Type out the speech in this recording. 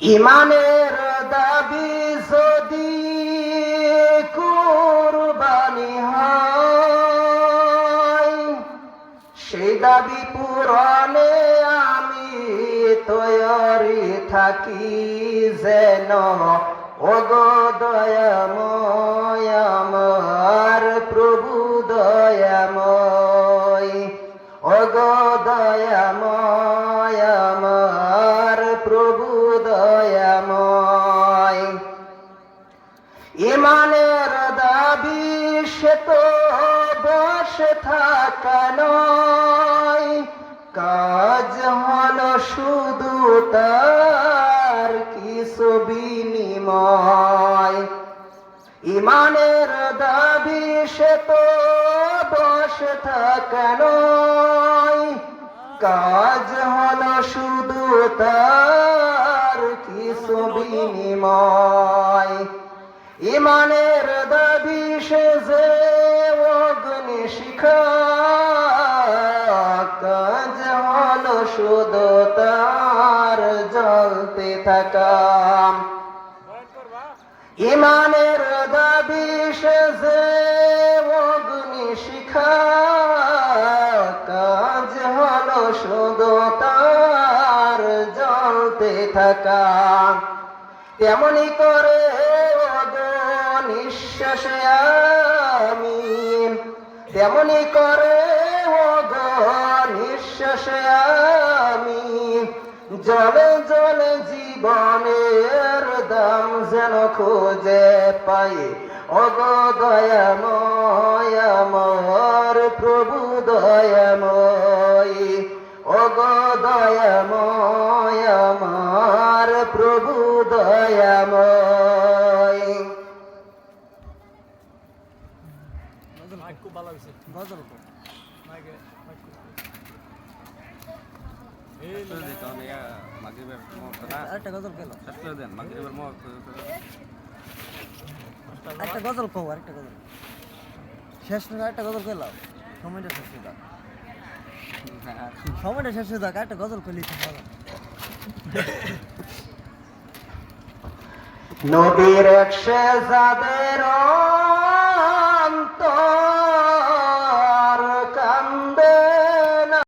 ইমানের দাবি যদি কুরবানি হয়, সেই দাবি পূরণে আমি তৈরি থাকি যেন, ওগো দয়াময় আমার প্রভু দয়াময়, ওগো দয়াময় ইমানের দাবি সে তো বসে থাকা নয়। কাজ হল শুধু তার কিছু বিনিময়। ইমানের দাবি সে তো বসে থাকা নয়। কাজ হলো শুধু তার বিনিময় ইমানের দাবি সে যে অগ্নি শিখা কাজ হলো তার জ্বলতে থাকা ইমানের দাবি সে যে অগ্নি শিখা কাজ হলো তার জ্বলতে থাকা। তেমনি করে নিঃশ্বাসে আমি তেমনি করে নিঃশ্বাসে আমি জলে জলে জীবনের দাম যেন খুঁজে পাই। ওগো দয়াময় আমার প্রভু দয়াময়। ওগো দয়াময় দয়াময়। হয়েছে গজল মুহূর্ত। একটা গজল কও আরেকটা গজল। শেষ একটা গজল কইলাম সময়টা শেষ হয়ে যাক। হ্যাঁ, সময়টা শেষ হয়ে যাক একটা গজল কইলি। ভালো নবীর একশে যাদের